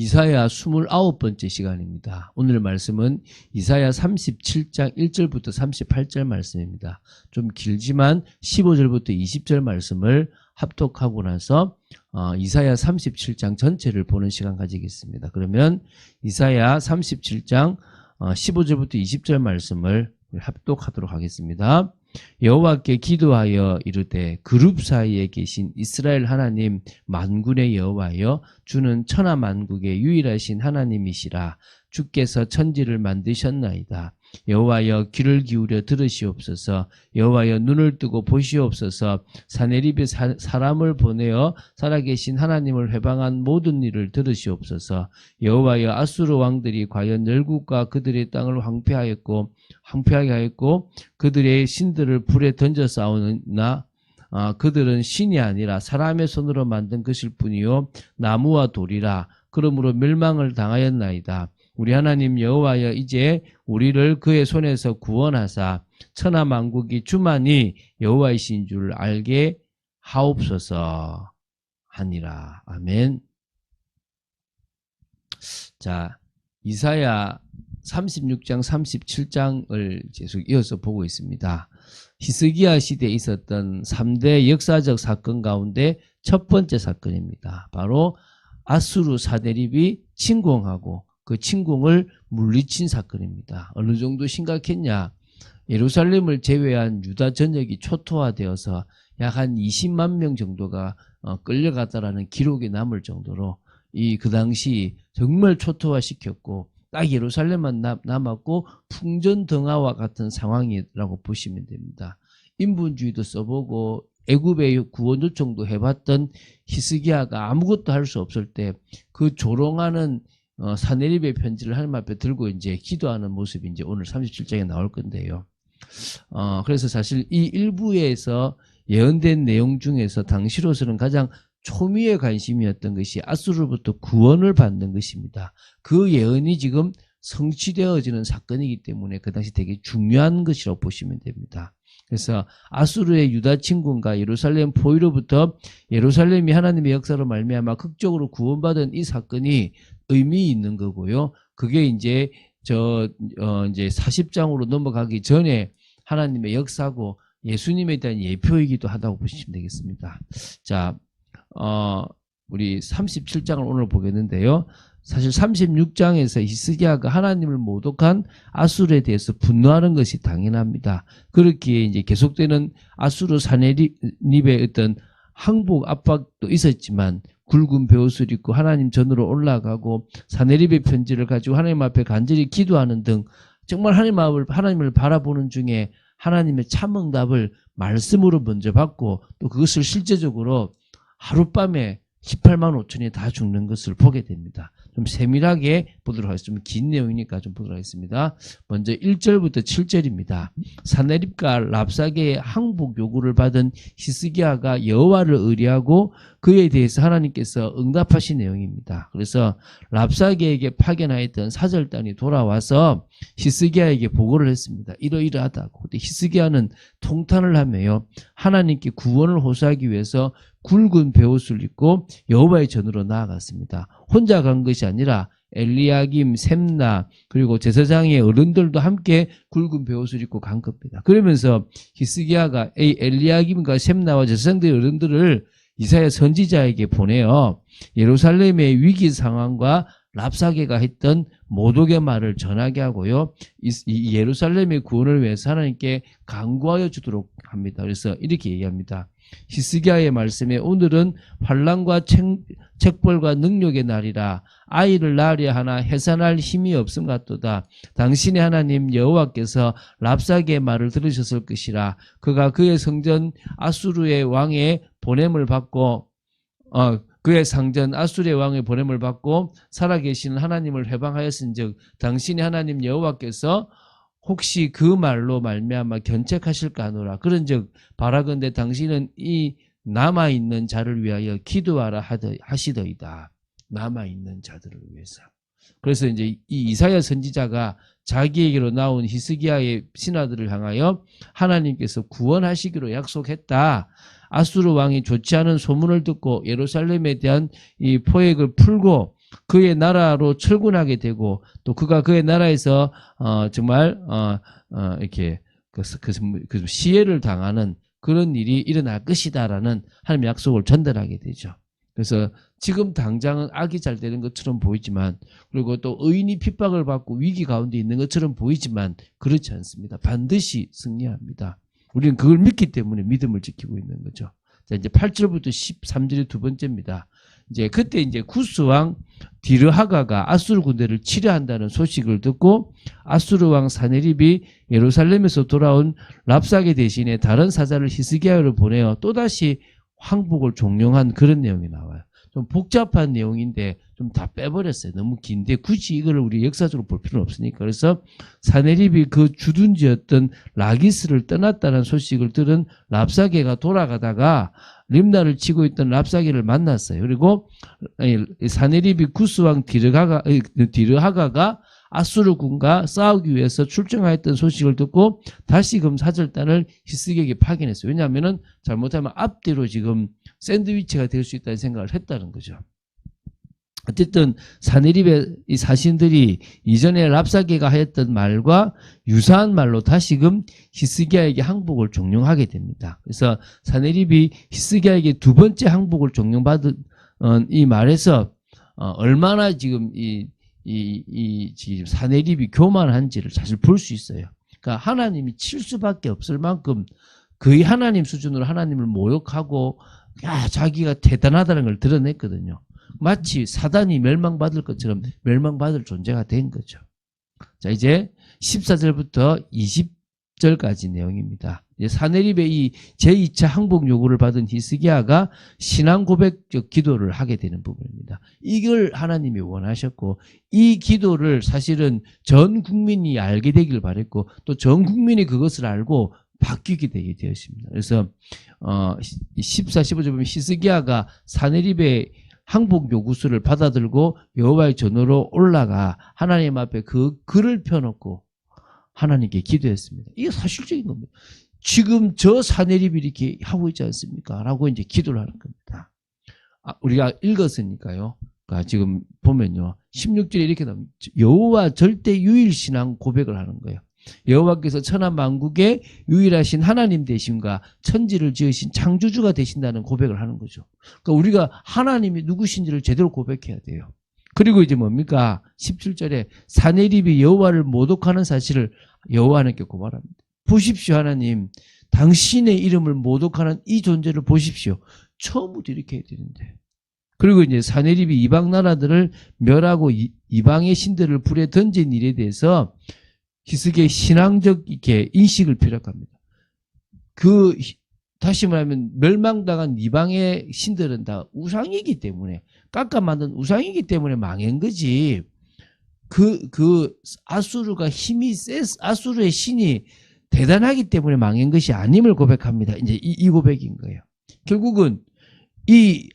이사야 29번째 시간입니다. 오늘 말씀은 이사야 37장 1절부터 38절 말씀입니다. 좀 길지만 15절부터 20절 말씀을 합독하고 나서 어, 이사야 37장 전체를 보는 시간 가지겠습니다. 그러면 이사야 37장 어, 15절부터 20절 말씀을 합독하도록 하겠습니다. 여호와께 기도하여 이르되 그룹 사이에 계신 이스라엘 하나님 만군의 여호와여 주는 천하 만국의 유일하신 하나님이시라. 주께서 천지를 만드셨나이다 여호와여 귀를 기울여 들으시옵소서. 여호와여 눈을 뜨고 보시옵소서. 사내립에 사, 사람을 보내어 살아계신 하나님을 회방한 모든 일을 들으시옵소서. 여호와여 아수르 왕들이 과연 열국과 그들의 땅을 황폐하였고 황폐하게 하였고 그들의 신들을 불에 던져 싸우나 아, 그들은 신이 아니라 사람의 손으로 만든 것일 뿐이요 나무와 돌이라. 그러므로 멸망을 당하였나이다. 우리 하나님 여호와여 이제 우리를 그의 손에서 구원하사 천하 만국이 주만이 여호와이신 줄 알게 하옵소서 하니라. 아멘. 자, 이사야 36장 37장을 계속 이어서 보고 있습니다. 히스기야 시대에 있었던 3대 역사적 사건 가운데 첫 번째 사건입니다. 바로 아수르 사대립이 침공하고 그 침공을 물리친 사건입니다. 어느 정도 심각했냐? 예루살렘을 제외한 유다 전역이 초토화되어서 약 한 20만 명 정도가 어, 끌려갔다라는 기록이 남을 정도로 이 그 당시 정말 초토화 시켰고 딱 예루살렘만 남- 남았고 풍전등화와 같은 상황이라고 보시면 됩니다. 인분주의도 써보고 애굽의 구원 요청도 해봤던 히스기야가 아무것도 할 수 없을 때 그 조롱하는 어, 사내립의 편지를 하나님 앞에 들고 이제 기도하는 모습이 이제 오늘 37장에 나올 건데요. 어, 그래서 사실 이 일부에서 예언된 내용 중에서 당시로서는 가장 초미의 관심이었던 것이 아수르부터 구원을 받는 것입니다. 그 예언이 지금 성취되어지는 사건이기 때문에 그 당시 되게 중요한 것이라고 보시면 됩니다. 그래서 아수르의 유다 침군과 예루살렘 포위로부터 예루살렘이 하나님의 역사로 말미암아 극적으로 구원받은 이 사건이 의미 있는 거고요. 그게 이제 저 어, 이제 40장으로 넘어가기 전에 하나님의 역사고 예수님에 대한 예표이기도 하다고 보시면 되겠습니다. 자, 어, 우리 37장을 오늘 보겠는데요. 사실 36장에서 히스기야가 하나님을 모독한 아수르에 대해서 분노하는 것이 당연합니다. 그렇기에 이제 계속되는 아수르 사내립의 어떤 항복 압박도 있었지만 굵은 베옷을 입고 하나님 전으로 올라가고 사내립의 편지를 가지고 하나님 앞에 간절히 기도하는 등 정말 하나님 앞을 하나님을 바라보는 중에 하나님의 참응답을 말씀으로 먼저 받고 또 그것을 실제적으로 하룻밤에 18만 5천이 다 죽는 것을 보게 됩니다. 좀 세밀하게 보도록 하겠습니다. 좀긴 내용이니까 좀 보도록 하겠습니다. 먼저 1절부터 7절입니다. 사내립과 랍사게의 항복 요구를 받은 히스기야가 여호와를 의뢰하고 그에 대해서 하나님께서 응답하신 내용입니다. 그래서 랍사게에게 파견하였던 사절단이 돌아와서 히스기야에게 보고를 했습니다. 이러이러하다고. 히스기야는 통탄을 하며요. 하나님께 구원을 호소하기 위해서 굵은 베옷을 입고 여호와의 전으로 나아갔습니다. 혼자 간 것이 아니라 엘리야김, 셈나 그리고 제사장의 어른들도 함께 굵은 베옷을 입고 간 겁니다. 그러면서 히스기야가 이 엘리야김과 셈나와 제사장들의 어른들을 이사야 선지자에게 보내어 예루살렘의 위기 상황과 랍사게가 했던 모독의 말을 전하게 하고요. 이, 이 예루살렘의 구원을 위해서 하나님께 간구하여 주도록 합니다. 그래서 이렇게 얘기합니다. 히스기야의 말씀에 오늘은 환란과 책, 책벌과 능력의 날이라 아이를 낳으려 하나 해산할 힘이 없음 같도다. 당신의 하나님 여호와께서 랍사게의 말을 들으셨을 것이라 그가 그의 성전 아수르의 왕의 보냄을 받고 어, 그의 상전 아수르의 왕의 보냄을 받고 살아계시는 하나님을 회방하였은즉 당신의 하나님 여호와께서 혹시 그 말로 말미암아 견책하실까 하노라. 그런즉 바라건대 당신은 이 남아 있는 자를 위하여 기도하라 하시더이다. 남아 있는 자들을 위해서. 그래서 이제 이 이사야 선지자가 자기에게로 나온 히스기야의 신하들을 향하여 하나님께서 구원하시기로 약속했다. 아수르 왕이 좋지 않은 소문을 듣고 예루살렘에 대한 이 포획을 풀고 그의 나라로 철군하게 되고 또 그가 그의 나라에서 어 정말 어, 어 이렇게 그, 그, 그 시해를 당하는 그런 일이 일어날 것이다라는 하나님의 약속을 전달하게 되죠. 그래서 지금 당장은 악이 잘 되는 것처럼 보이지만 그리고 또 의인이 핍박을 받고 위기 가운데 있는 것처럼 보이지만 그렇지 않습니다. 반드시 승리합니다. 우리는 그걸 믿기 때문에 믿음을 지키고 있는 거죠. 자, 이제 8절부터 13절이 두 번째입니다. 이제 그때 이제 구스 왕 디르하가가 아수르 군대를 치려한다는 소식을 듣고 아수르 왕 사네립이 예루살렘에서 돌아온 랍사게 대신에 다른 사자를 히스기야로 보내어 또다시 항복을 종용한 그런 내용이 나와요. 좀 복잡한 내용인데 좀 다 빼버렸어요. 너무 긴데 굳이 이거를 우리 역사적으로 볼 필요는 없으니까. 그래서 사네립이 그 주둔지였던 라기스를 떠났다는 소식을 들은 랍사게가 돌아가다가 림나를 치고 있던 랍사게를 만났어요. 그리고 사네립이 구스왕 디르가가, 디르하가가 아수르군과 싸우기 위해서 출정하였던 소식을 듣고 다시금 사절단을 히스기에게 파견했어요. 왜냐하면은 잘못하면 앞뒤로 지금 샌드위치가 될 수 있다는 생각을 했다는 거죠. 어쨌든 사내립의 이 사신들이 이전에 랍사게가 하였던 말과 유사한 말로 다시금 히스기야에게 항복을 종용하게 됩니다. 그래서 사내립이 히스기야에게 두 번째 항복을 종용받은 어, 이 말에서 어, 얼마나 지금 이, 이, 이 지금 사내립이 교만한지를 사실 볼 수 있어요. 그러니까 하나님이 칠 수밖에 없을 만큼 거의 하나님 수준으로 하나님을 모욕하고 야 자기가 대단하다는 걸 드러냈거든요. 마치 사단이 멸망받을 것처럼 멸망받을 존재가 된 거죠. 자, 이제 14절부터 20절까지 내용입니다. 사내립의 이 제2차 항복 요구를 받은 히스기야가 신앙 고백적 기도를 하게 되는 부분입니다. 이걸 하나님이 원하셨고 이 기도를 사실은 전 국민이 알게 되길 바랬고 또 전 국민이 그것을 알고 바뀌게 되게 되었습니다. 그래서 어 14, 15절 보면 히스기야가 사내립의 항복 요구서를 받아들고 여호와의 전으로 올라가 하나님 앞에 그 글을 펴놓고 하나님께 기도했습니다. 이게 사실적인 겁니다. 지금 저 사내립이 이렇게 하고 있지 않습니까? 라고 이제 기도를 하는 겁니다. 아, 우리가 읽었으니까요. 그러니까 지금 보면요. 16절에 이렇게 나옵니다. 여호와 절대 유일 신앙 고백을 하는 거예요. 여호와께서 천하 만국의 유일하신 하나님 되심과 천지를 지으신 창조주가 되신다는 고백을 하는 거죠. 그러니까 우리가 하나님이 누구신지를 제대로 고백해야 돼요. 그리고 이제 뭡니까? 17절에 사내립이 여호와를 모독하는 사실을 여호와께 고발합니다. 보십시오 하나님 당신의 이름을 모독하는 이 존재를 보십시오. 처음부터 이렇게 해야 되는데. 그리고 이제 사내립이 이방 나라들을 멸하고 이방의 신들을 불에 던진 일에 대해서 히스기의 신앙적 이렇게 인식을 피력합니다. 그 다시 말하면 멸망당한 이방의 신들은 다 우상이기 때문에 깎아 만든 우상이기 때문에 망한 거지. 그, 그, 아수르가 힘이 세, 아수르의 신이 대단하기 때문에 망한 것이 아님을 고백합니다. 이제 이, 이 고백인 거예요. 결국은 이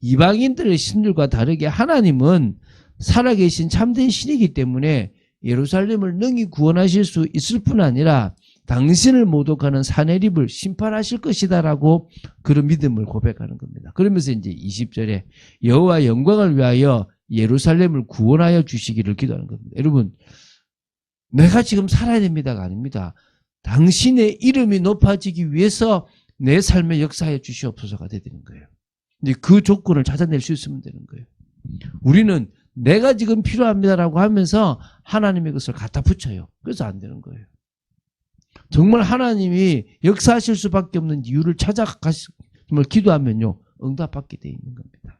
이방인들의 신들과 다르게 하나님은 살아계신 참된 신이기 때문에 예루살렘을 능히 구원하실 수 있을 뿐 아니라 당신을 모독하는 사내립을 심판하실 것이다라고 그런 믿음을 고백하는 겁니다. 그러면서 이제 20절에 여호와 영광을 위하여 예루살렘을 구원하여 주시기를 기도하는 겁니다. 여러분, 내가 지금 살아야 됩니다가 아닙니다. 당신의 이름이 높아지기 위해서 내 삶에 역사하여 주시옵소서가 되는 거예요. 근데 그 조건을 찾아낼 수 있으면 되는 거예요. 우리는 내가 지금 필요합니다라고 하면서 하나님의 것을 갖다 붙여요. 그래서 안 되는 거예요. 정말 하나님이 역사하실 수밖에 없는 이유를 찾아가시면 기도하면요. 응답받게 돼 있는 겁니다.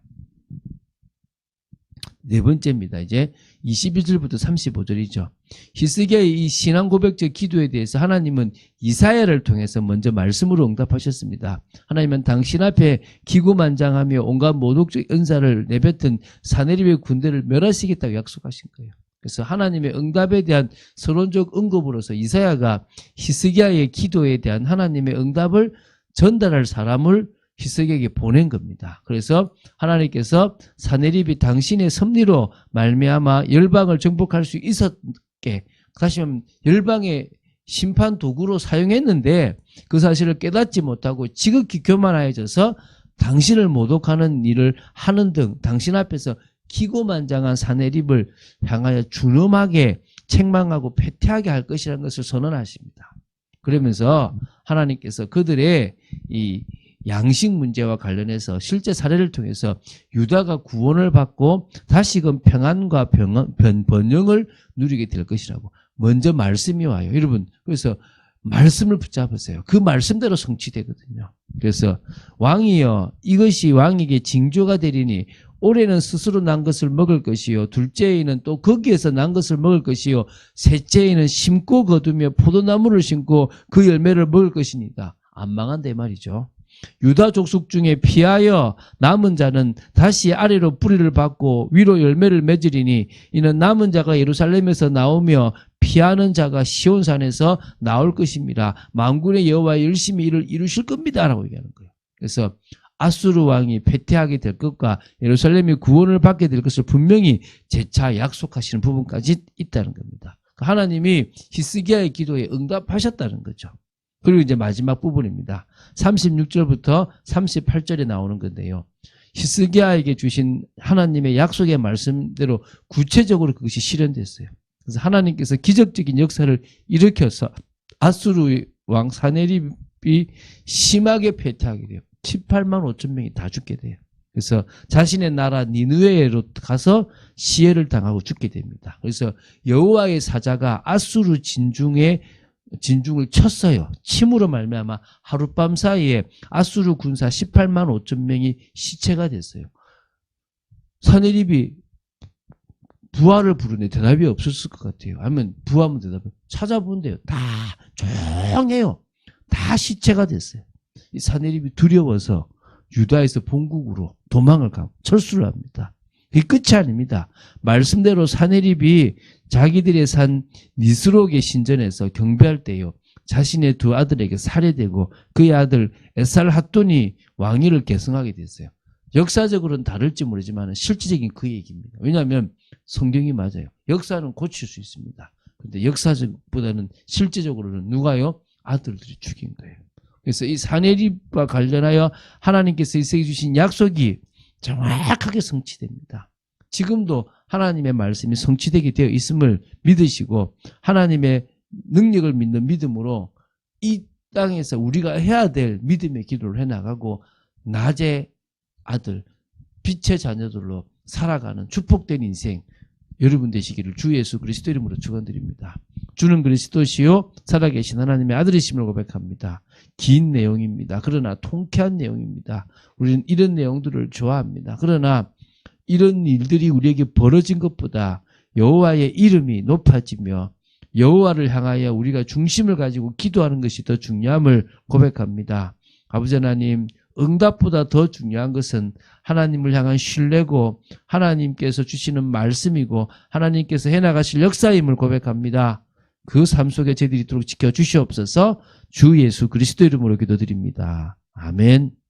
네 번째입니다. 이제 22절부터 35절이죠. 히스기야의 이 신앙 고백적 기도에 대해서 하나님은 이사야를 통해서 먼저 말씀으로 응답하셨습니다. 하나님은 당신 앞에 기구만장하며 온갖 모독적 은사를 내뱉은 사내립의 군대를 멸하시겠다고 약속하신 거예요. 그래서 하나님의 응답에 대한 서론적 응급으로서 이사야가 히스기야의 기도에 대한 하나님의 응답을 전달할 사람을 히스기에게 보낸 겁니다. 그래서 하나님께서 사내립이 당신의 섭리로 말미암아 열방을 정복할 수 있었게 다시 말하면 열방의 심판 도구로 사용했는데 그 사실을 깨닫지 못하고 지극히 교만하여져서 당신을 모독하는 일을 하는 등 당신 앞에서 기고만장한 사내립을 향하여 준엄하게 책망하고 패퇴하게 할 것이라는 것을 선언하십니다. 그러면서 하나님께서 그들의 이 양식 문제와 관련해서 실제 사례를 통해서 유다가 구원을 받고 다시금 평안과 병, 변, 번영을 누리게 될 것이라고 먼저 말씀이 와요. 여러분 그래서 말씀을 붙잡으세요. 그 말씀대로 성취되거든요. 그래서 왕이여 이것이 왕에게 징조가 되리니 올해는 스스로 난 것을 먹을 것이요 둘째에는 또 거기에서 난 것을 먹을 것이요 셋째에는 심고 거두며 포도나무를 심고 그 열매를 먹을 것이니다. 안 망한데 말이죠. 유다 족속 중에 피하여 남은 자는 다시 아래로 뿌리를 받고 위로 열매를 맺으리니 이는 남은 자가 예루살렘에서 나오며 피하는 자가 시온산에서 나올 것입니다. 만군의 여호와 열심히 일을 이루실 겁니다라고 얘기하는 거예요. 그래서 아수르 왕이 패퇴하게 될 것과 예루살렘이 구원을 받게 될 것을 분명히 재차 약속하시는 부분까지 있다는 겁니다. 하나님이 히스기야의 기도에 응답하셨다는 거죠. 그리고 이제 마지막 부분입니다. 36절부터 38절에 나오는 건데요. 히스기야에게 주신 하나님의 약속의 말씀대로 구체적으로 그것이 실현됐어요. 그래서 하나님께서 기적적인 역사를 일으켜서 아수르 왕 사네립이 심하게 패퇴하게 돼요. 18만 5천 명이 다 죽게 돼요. 그래서 자신의 나라 니느웨로 가서 시해를 당하고 죽게 됩니다. 그래서 여호와의 사자가 아수르 진중에 진중을 쳤어요. 침으로 말미암아 하룻밤 사이에 아수르 군사 18만 5천 명이 시체가 됐어요. 사내립이 부하를 부르는데 대답이 없었을 것 같아요. 아니면 부하면 대답을 찾아본대요. 다 조용해요. 다 시체가 됐어요. 이 사내립이 두려워서 유다에서 본국으로 도망을 가고 철수를 합니다. 이 끝이 아닙니다. 말씀대로 사내립이 자기들의 산 니스록의 신전에서 경배할 때요. 자신의 두 아들에게 살해되고 그의 아들 에살 핫돈이 왕위를 계승하게 됐어요. 역사적으로는 다를지 모르지만 실질적인 그 얘기입니다. 왜냐하면 성경이 맞아요. 역사는 고칠 수 있습니다. 근데 역사적보다는 실제적으로는 누가요? 아들들이 죽인 거예요. 그래서 이 사내립과 관련하여 하나님께서 이세계 주신 약속이 정확하게 성취됩니다. 지금도 하나님의 말씀이 성취되게 되어 있음을 믿으시고 하나님의 능력을 믿는 믿음으로 이 땅에서 우리가 해야 될 믿음의 기도를 해나가고 낮의 아들, 빛의 자녀들로 살아가는 축복된 인생 여러분 되시기를 주 예수 그리스도 이름으로 축원드립니다. 주는 그리스도시요 살아계신 하나님의 아들이심을 고백합니다. 긴 내용입니다. 그러나 통쾌한 내용입니다. 우리는 이런 내용들을 좋아합니다. 그러나 이런 일들이 우리에게 벌어진 것보다 여호와의 이름이 높아지며 여호와를 향하여 우리가 중심을 가지고 기도하는 것이 더 중요함을 고백합니다. 아버지 하나님 응답보다 더 중요한 것은 하나님을 향한 신뢰고 하나님께서 주시는 말씀이고 하나님께서 해나가실 역사임을 고백합니다. 그 삶 속에 저희들이 있도록 지켜주시옵소서 주 예수 그리스도 이름으로 기도드립니다. 아멘.